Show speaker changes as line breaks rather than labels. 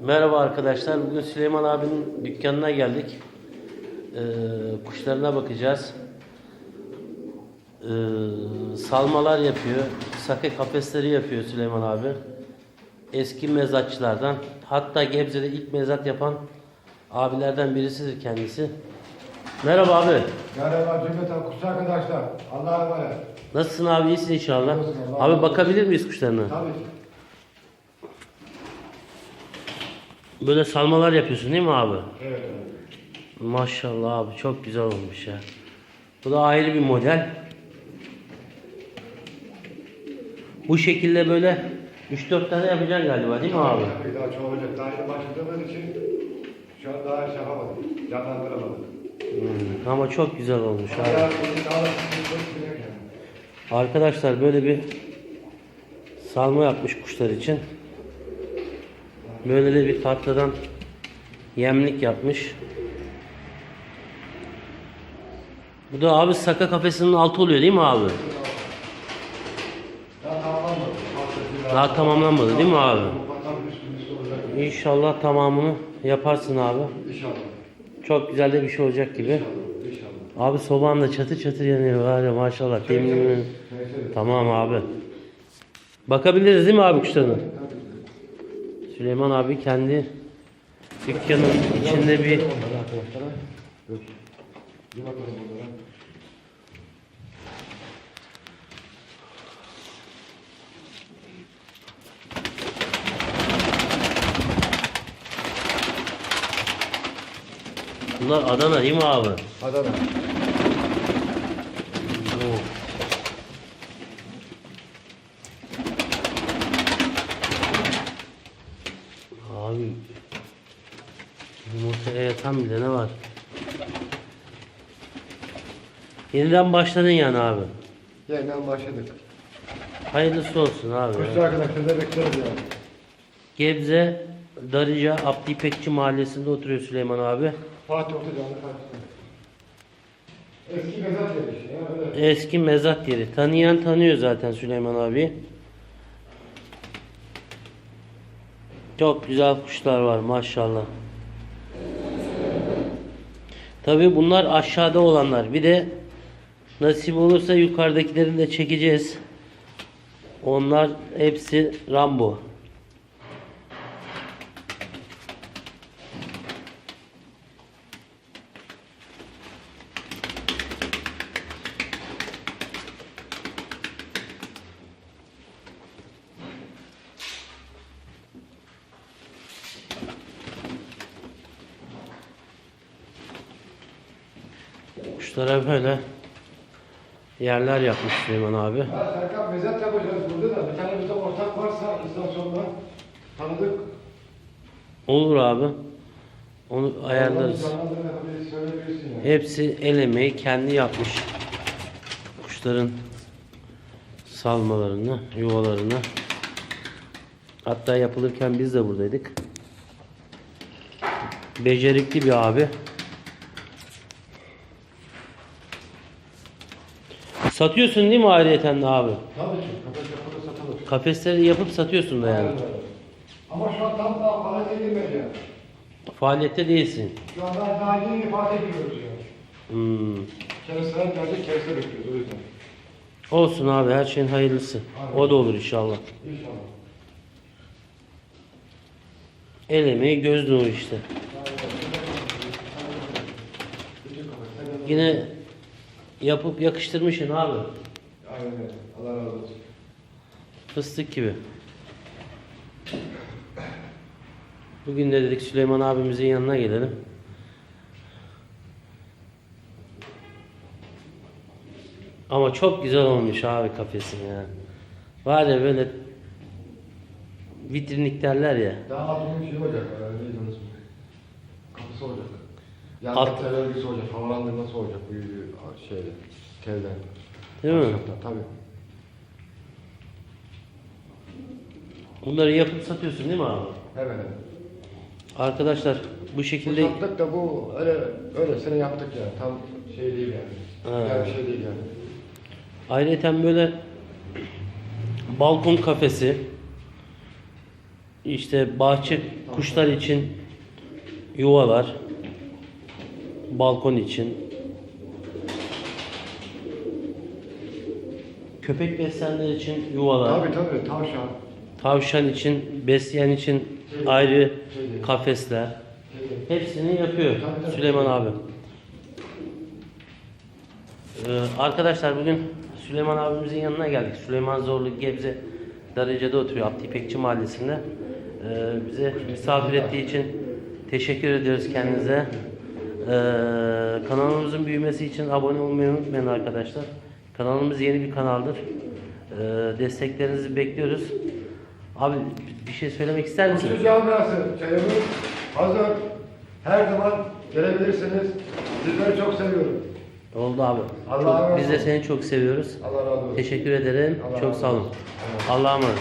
Merhaba arkadaşlar. Bugün Süleyman abinin dükkanına geldik. Ee, kuşlarına bakacağız. Ee, salmalar yapıyor. Sake kafesleri yapıyor Süleyman abi. Eski mezatçılardan. Hatta Gebze'de ilk mezat yapan abilerden birisidir kendisi. Merhaba abi.
Merhaba cümleten kuş arkadaşlar. Allah'a emanet.
Nasılsın abi? İyisin inşallah. Abi bakabilir miyiz kuşlarına?
Tabii ki.
Böyle salmalar yapıyorsun değil mi abi?
Evet.
Maşallah abi çok güzel olmuş ya. Bu da ayrı bir model. Bu şekilde böyle 3-4 tane yapacaksın galiba değil mi abi?
Tabii daha çok olacak. Daha yeni başladığımız için şu an daha şey yapamadık. Canlandıramadık.
Hmm, ama çok güzel olmuş abi.
yani.
Arkadaşlar böyle bir salma yapmış kuşlar için. Böyle de bir tahtadan yemlik yapmış. Bu da abi saka kafesinin altı oluyor değil mi abi?
Daha tamamlanmadı.
Değil mi abi? İnşallah tamamını yaparsın abi.
İnşallah.
Çok güzel de bir şey olacak gibi.
İnşallah. İnşallah.
Abi soban da çatır çatır yanıyor var ya maşallah. Demin. Tamam abi. Bakabiliriz değil mi abi kuşlarına? Süleyman abi kendi dükkanın içinde bir bunlar Adana değil mi abi?
Adana.
Oo. Abi yumurtaya yatan bile ne var? Yeniden başladın yani abi.
Yeniden başladık.
Hayırlısı olsun abi.
Kuşlu arkadaşlar da bekleriz yani.
Gebze Darıca Abdi İpekçi mahallesinde oturuyor Süleyman abi.
Fatih Otucan'ın karşısında. Eski mezat yeri ya.
Eski mezat yeri. Tanıyan tanıyor zaten Süleyman abi. Çok güzel kuşlar var maşallah. Tabii bunlar aşağıda olanlar. Bir de nasip olursa yukarıdakilerini de çekeceğiz. Onlar hepsi Rambo. Kuşlara böyle yerler yapmış Süleyman abi.
Ya Serkan mezat yapacağız burada da. Bir tane bize ortak varsa istasyonda tanıdık.
Olur abi. Onu ayarlarız. Hepsi el emeği kendi yapmış. Kuşların salmalarını, yuvalarını. Hatta yapılırken biz de buradaydık. Becerikli bir abi. Satıyorsun değil mi ayrıyeten de abi?
Tabii ki. Kafes yapıda satılır.
Kafesleri yapıp satıyorsun da yani.
Aynen. Ama şu an tam daha faaliyete girmedi yani.
Faaliyette değilsin.
Şu an daha, daha yeni faaliyete giriyoruz yani.
Hmm.
Kendisine gelecek kendisine bekliyoruz o yüzden.
Olsun abi her şeyin hayırlısı. O da olur inşallah.
İnşallah.
El emeği göz nuru işte. Yine yapıp yakıştırmışsın abi.
Aynen öyle. Allah razı olsun.
Fıstık gibi. Bugün de dedik Süleyman abimizin yanına gelelim. Ama çok güzel olmuş abi kafesin ya. Var ya böyle vitrinlik derler ya.
Daha bir şey olacak. Kapısı olacak. Yan
Alt-
Alt... örgüsü olacak. Havalandırması olacak. Büyülü şeyle. Telden.
Değil mi?
Ahşaptan, Tabii.
Bunları yapıp satıyorsun değil mi abi?
Hemen hemen.
Arkadaşlar bu
Bu
şekilde
sattık da bu öyle öylesine yaptık yani. Tam şey değil yani.
Ha.
Yani şey değil yani.
ayrıca böyle balkon kafesi işte bahçe kuşlar için yuvalar, balkon için, köpek besleyenler için yuvalar,
Tabii tabii tavşan.
tavşan için, besleyen için ayrı kafesler.
Tabii.
Hepsini yapıyor
Tabii, tabii.
Süleyman abi. Ee, arkadaşlar bugün Süleyman abimizin yanına geldik. Süleyman Zorlu Gebze Darıca'da oturuyor Abdi İpekçi Mahallesi'nde. Ee, bize misafir ettiği için teşekkür ediyoruz kendinize. Ee, kanalımızın büyümesi için abone olmayı unutmayın arkadaşlar. Kanalımız yeni bir kanaldır. Ee, desteklerinizi bekliyoruz. Abi bir şey söylemek ister misin?
Kuşçu camiası çayımız hazır. Her zaman gelebilirsiniz. Sizleri çok seviyorum.
Oldu abi.
Allah'a
Çok- biz de seni çok seviyoruz.
Allah razı olsun.
Teşekkür ederim.
Allah
çok sağ olun. Allah'a emanet.